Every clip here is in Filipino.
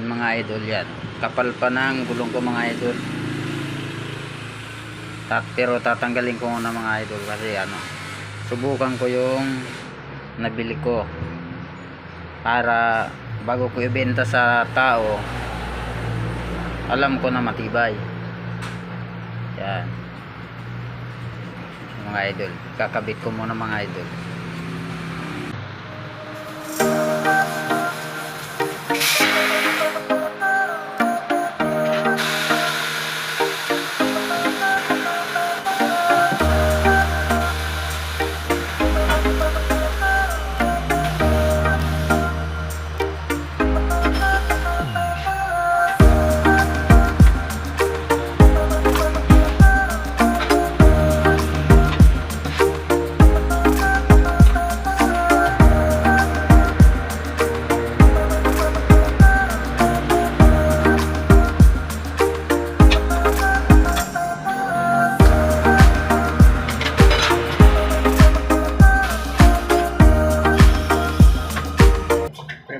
Yan mga idol yan. Kapal pa ng gulong ko mga idol. Tat, pero tatanggalin ko muna mga idol kasi ano. Subukan ko yung nabili ko. Para bago ko ibenta sa tao, alam ko na matibay. Yan. Mga idol. Kakabit ko muna mga idol.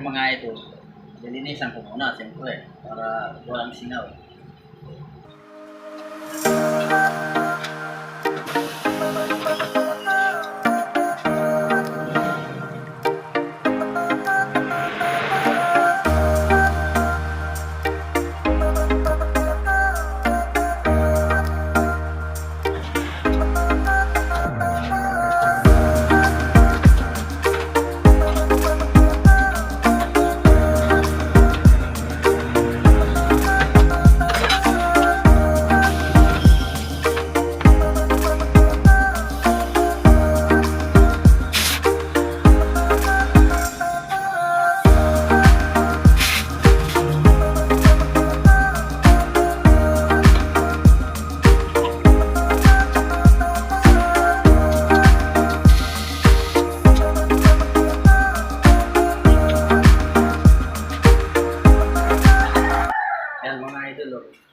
Pero mga idol, lilinisan ko muna siyempre para walang singaw. Yan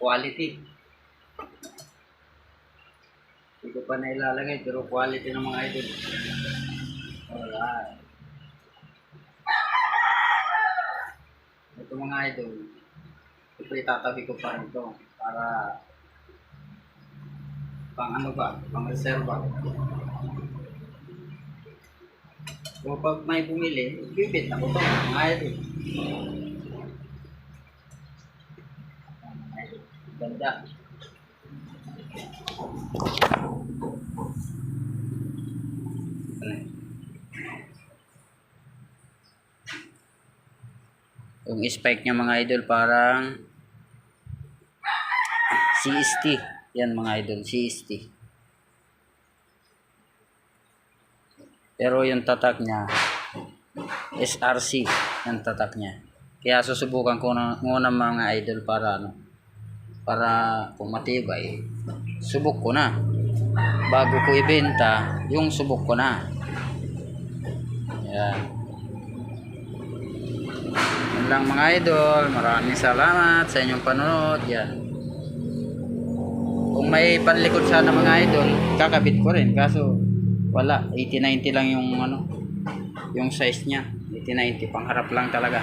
quality. Hindi ko pa na ilalagay pero quality ng mga idol. Alright. Ito mga idol, ito itatabi ko pa rin ito para pang ano ba, pang reserva. So pag may bumili, bibit ako to mga idol. Ganda. Yun? Yung spike niya mga idol parang CST. Yan mga idol, CST. Pero yung tatak niya SRC yung tatak niya. Kaya susubukan ko na muna mga idol para ano para kung matibay subok ko na. Bago ko ibenta yung subok ko na. Yan yun lang mga idol. Maraming salamat sa inyong panonood. Yan. Kung may panlikod sana mga idol kakabit ko rin. Kaso wala. 80-90 lang yung ano yung size niya. 80-90 pangharap lang talaga